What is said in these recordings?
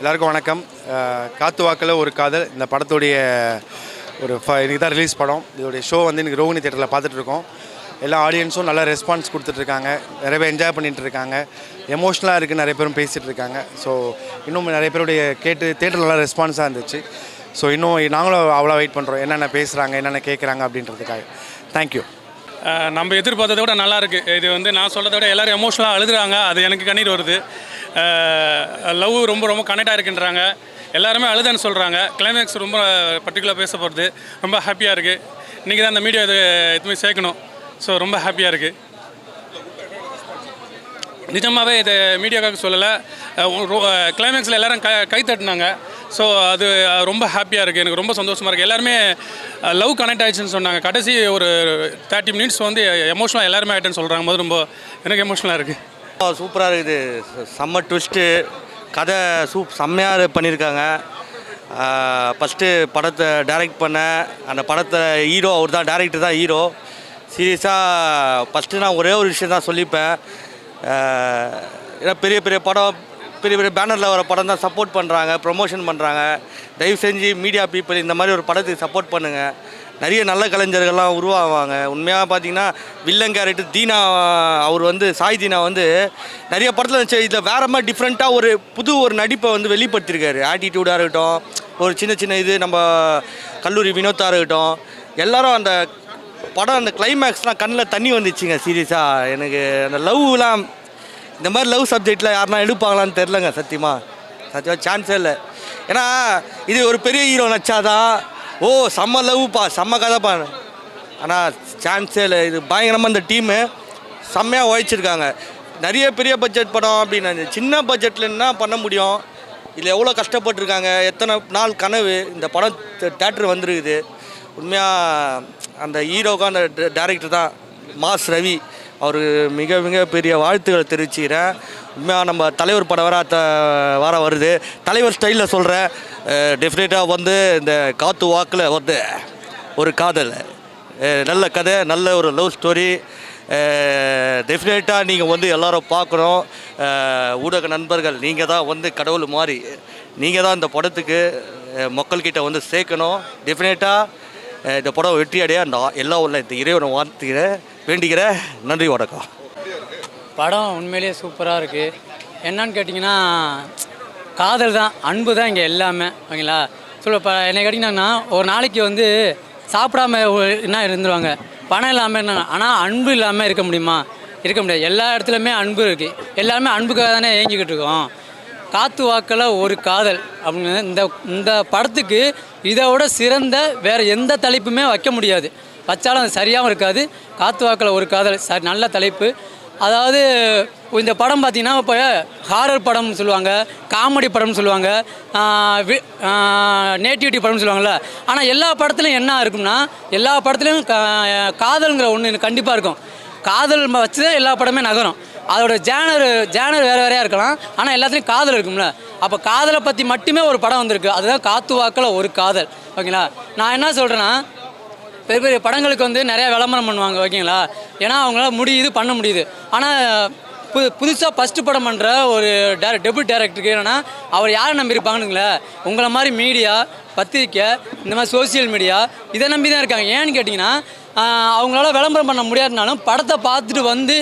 எல்லாருக்கும் வணக்கம். காத்து வாக்கில் ஒரு காதல். இந்த படத்துடைய ஒரு ஃப இன்னைக்கு தான் ரிலீஸ் படம். இதோடைய ஷோ வந்து இன்றைக்கி ரோஹினி தேட்டரில் பார்த்துட்ருக்கோம் எல்லா ஆடியன்ஸும் நல்ல ரெஸ்பான்ஸ் கொடுத்துட்ருக்காங்க நிறைய பேர் என்ஜாய் பண்ணிட்டு இருக்காங்க எமோஷ்னலாக இருக்குது நிறைய பேரும் பேசிகிட்டு இருக்காங்க ஸோ இன்னும் நிறைய பேருடைய கேட்டு தேட்டர் நல்லா ரெஸ்பான்ஸாக இருந்துச்சு. ஸோ இன்னும் நாங்களும் அவ்வளோ வெயிட் பண்ணுறோம் என்னென்ன பேசுகிறாங்க என்னென்ன கேட்குறாங்க அப்படின்றதுக்காக. தேங்க்யூ நம்ம எதிர்பார்த்ததை விட நல்லாயிருக்கு இது வந்து நான் சொல்கிறத விட எல்லோரும் எமோஷனலாக அழுதுறாங்க. அது எனக்கு கண்ணீர் வருது. லவ் ரொம்ப ரொம்ப கனெக்டாக இருக்குன்றாங்க. எல்லாருமே அழுதுன்னு சொல்கிறாங்க கிளைமேக்ஸ் ரொம்ப பர்டிகுலர் பேச போகிறது ரொம்ப ஹாப்பியாக இருக்குது இன்றைக்கி தான் அந்த மீடியா இது எதுவுமே சேர்க்கணும். ஸோ ரொம்ப ஹாப்பியாக இருக்குது நிஜமாகவே இது மீடியாவுக்காக சொல்லலை. கிளைமேக்ஸில் எல்லோரும் க கை தட்டினாங்க. ஸோ அது ரொம்ப ஹாப்பியாக இருக்குது எனக்கு ரொம்ப சந்தோஷமாக இருக்குது எல்லாருமே லவ் கனெக்ட் ஆயிடுச்சுன்னு சொன்னாங்க. கடைசி ஒரு தேர்ட்டி மினிட்ஸ் வந்து எமோஷனலாக எல்லாருமே ஆகிட்டேன்னு சொல்கிறாங்க போது ரொம்ப எனக்கு எமோஷனலாக இருக்குது சூப்பராக இருக்குது. செம்ம ட்விஸ்ட்டு கதை சூப் செம்மையாக பண்ணியிருக்காங்க ஃபஸ்ட்டு படத்தை டைரக்ட் பண்ண அந்த படத்தை ஹீரோ அவர் தான் டேரக்டர் தான் ஹீரோ சீரியஸாக ஃபஸ்ட்டு நான் ஒரே ஒரு விஷயம் தான் சொல்லிப்பேன். ஏன்னா பெரிய பெரிய படம் பெரிய பெரிய பேனரில் வர படம் தான் சப்போர்ட் பண்ணுறாங்க ப்ரொமோஷன் பண்ணுறாங்க தயவு செஞ்சு மீடியா பீப்புள் இந்த மாதிரி ஒரு படத்துக்கு சப்போர்ட் பண்ணுங்கள் நிறைய நல்ல கலைஞர்கள்லாம் உருவாவாங்க. உண்மையாக பார்த்தீங்கன்னா வில்லன் கேரக்டர் தீனா அவர் வந்து சாய் தீனா வந்து நிறைய படத்தில் வச்சு இதில் வேற மாதிரி டிஃப்ரெண்ட்டாக ஒரு புது ஒரு நடிப்பை வந்து வெளிப்படுத்தியிருக்காரு. ஆட்டிடியூடாக இருக்கட்டும் ஒரு சின்ன சின்ன இது நம்ம கல்லூரி வினோத்தாக இருக்கட்டும் எல்லாரும் அந்த படம் அந்த கிளைமேக்ஸ்லாம் கண்ணில் தண்ணி வந்துச்சுங்க சீரியஸாக எனக்கு அந்த லவ்லாம் இந்த மாதிரி லவ் சப்ஜெக்டில் யாருனா எடுப்பாங்களான்னு தெரிலங்க சத்தியமாக சத்தியமாக சான்ஸே இல்லை. ஏன்னா இது ஒரு பெரிய ஹீரோ நச்சாதான் ஓ செம்ம லவ்ப்பா செம்ம கதைப்பா. ஆனால் சான்ஸே இல்லை. இது பயங்கரமாக இந்த டீமு செம்மையாக உழைச்சிருக்காங்க. நிறைய பெரிய பட்ஜெட் படம் அப்படின்னு சின்ன பட்ஜெட்டில் என்ன பண்ண முடியும்? இதில் எவ்வளோ கஷ்டப்பட்டிருக்காங்க? எத்தனை நாள் கனவு? இந்த படம் தேட்டர் வந்துருக்குது. உண்மையாக அந்த ஹீரோவுக்கு அந்த டேரக்டர் தான் மாஸ் ரவி. அவர் மிக மிக பெரிய வாழ்த்துக்களை தெரிவிச்சுக்கிறேன். உண்மையாக நம்ம தலைவர் படம் வர த வர வருது. தலைவர் ஸ்டைலில் சொல்கிறேன் டெஃபினட்டாக வந்து இந்த காத்து வாக்கில் வந்து ஒரு காதல். நல்ல கதை நல்ல ஒரு லவ் ஸ்டோரி டெஃபினட்டாக நீங்கள் வந்து எல்லோரும் பார்க்கணும். ஊடக நண்பர்கள் நீங்கள் தான் வந்து கடவுள் மாதிரி நீங்கள் தான் இந்த படத்துக்கு மக்கள்கிட்ட வந்து சேர்க்கணும். டெஃபினட்டாக இந்த படம் வெற்றி அடைய அந்த எல்லா உள்ள இந்த இறைவனை வாழ்த்துக்கிறேன் வேண்டிக்கிறேன் நன்றி வணக்கம். படம் உண்மையிலேயே சூப்பராக இருக்குது என்னன்னு கேட்டிங்கன்னா காதல் தான் அன்பு தான் இங்கே எல்லாமே ஓகேங்களா? சொல்ல இப்போ என்னை கேட்டிங்கன்னா ஒரு நாளைக்கு வந்து சாப்பிடாம என்ன இருந்துருவாங்க? பணம் இல்லாமல் என்ன ஆனால் அன்பு இல்லாமல் இருக்க முடியுமா? இருக்க முடியாது. எல்லா இடத்துலையுமே அன்பு இருக்குது எல்லாருமே அன்புக்காக தானே ஏங்கிக்கிட்டு இருக்கோம். காத்து வாக்கில் ஒரு காதல் அப்படின்னு இந்த இந்த படத்துக்கு இதை விட சிறந்த வேறு எந்த தலைப்புமே வைக்க முடியாது. வச்சாலும் அது சரியாகவும் இருக்காது. காத்து வாக்கில் ஒரு காதல் ச நல்ல தலைப்பு. அதாவது இந்த படம் பார்த்திங்கன்னா இப்போ ஹாரர் படம்னு சொல்லுவாங்க காமெடி படம்னு சொல்லுவாங்க நேட்டிவிட்டி படம்னு சொல்லுவாங்கள்ல ஆனால் எல்லா படத்துலையும் என்ன இருக்கும்னா எல்லா படத்துலையும் கா- காதல்ங்கிற ஒன்று கண்டிப்பாக இருக்கும். காதல் வச்சு தான் எல்லா படமே நகரும். அதோட ஜேனர் ஜேனர் வேறு வேறையாக இருக்கலாம். ஆனால் எல்லாத்துலேயும் காதல் இருக்கும்ல. அப்போ காதலை பற்றி மட்டுமே ஒரு படம் வந்திருக்கு. அதுதான் காத்து வாக்கில் ஒரு காதல். ஓகேங்களா? நான் என்ன சொல்கிறேன்னா பெரிய பெரிய படங்களுக்கு வந்து நிறையா விளம்பரம் பண்ணுவாங்க ஓகேங்களா? ஏன்னா அவங்களால முடியுது பண்ண முடியுது. ஆனால் புது புதுசாக ஃபஸ்ட்டு படம் பண்ணுற ஒரு டேர டெபுட் டேரக்டருக்கு என்னென்னா அவர் யாரை நம்பியிருப்பாங்கன்னு உங்களை மாதிரி மீடியா பத்திரிக்கை இந்த மாதிரி சோஷியல் மீடியா இதை நம்பி தான் இருக்காங்க. ஏன்னு கேட்டிங்கன்னா அவங்களால விளம்பரம் பண்ண முடியாதுனாலும் படத்தை பார்த்துட்டு வந்து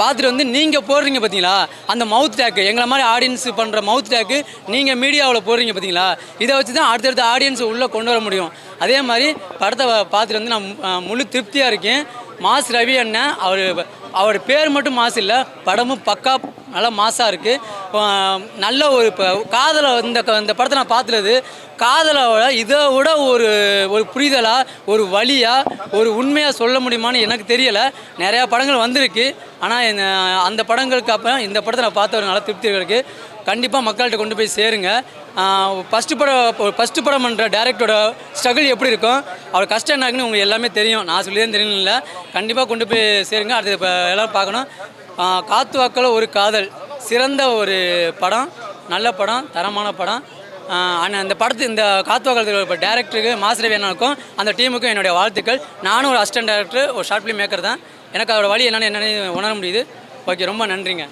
பார்த்துட்டு வந்து நீங்கள் போடுறீங்க பார்த்தீங்களா அந்த மவுத் டேக்கு எங்களை மாதிரி ஆடியன்ஸ் பண்ணுற மவுத் டேக்கு நீங்கள் மீடியாவில் போடுறீங்க பார்த்தீங்களா இதை வச்சு தான் அடுத்தடுத்த ஆடியன்ஸ் உள்ளே கொண்டு வர முடியும். அதே மாதிரி படத்தை பார்த்துட்டு வந்து நான் முழு திருப்தியாக இருக்கேன். மாஸ் ரவி அண்ணன் அவர் அவர் பேர் மட்டும் மாசு இல்லை படமும் பக்கா நல்லா மாசாக இருக்குது நல்ல ஒரு இப்போ காதலை இந்த க- இந்த படத்தை நான் பார்த்துலது காதலோட இதை விட ஒரு ஒரு புரிதலாக ஒரு வழியாக ஒரு உண்மையாக சொல்ல முடியுமான்னு எனக்கு தெரியலை. நிறையா படங்கள் வந்திருக்கு. ஆனால் அந்த படங்களுக்கு அப்புறம் இந்த படத்தை நான் பார்த்த ஒரு நல்ல திருப்தி இருக்குது கண்டிப்பாக மக்கள்கிட்ட கொண்டு போய் சேருங்க. ஃபஸ்ட்டு படம் ஃபஸ்ட்டு படம் பண்ணுற டேரக்டரோட ஸ்ட்ரகிள் எப்படி இருக்கும்? அவர் கஷ்டம் என்னாக்குன்னு உங்களுக்கு எல்லாமே தெரியும். நான் சொல்லியே தெரியல இல்லை கண்டிப்பாக கொண்டு போய் சேருங்க. அடுத்து இப்போ எல்லோரும் பார்க்கணும். காத்து வாக்கில் ஒரு காதல். சிறந்த ஒரு படம். நல்ல படம். தரமான படம். ஆனால் அந்த படத்து இந்த காத்துவாக்கள் இப்போ டேரக்டருக்கு மாஸ்டர் வேணாக்கும் அந்த டீமுக்கும் என்னுடைய வாழ்த்துக்கள். நானும் ஒரு அசிஸ்டன்ட் டேரக்டர் ஒரு ஷார்ட் ஃபிலிம் மேக்கர் தான். எனக்கு அதோட வழி என்னென்னு என்னென்னு உணர முடியுது. ஓகே ரொம்ப நன்றிங்க.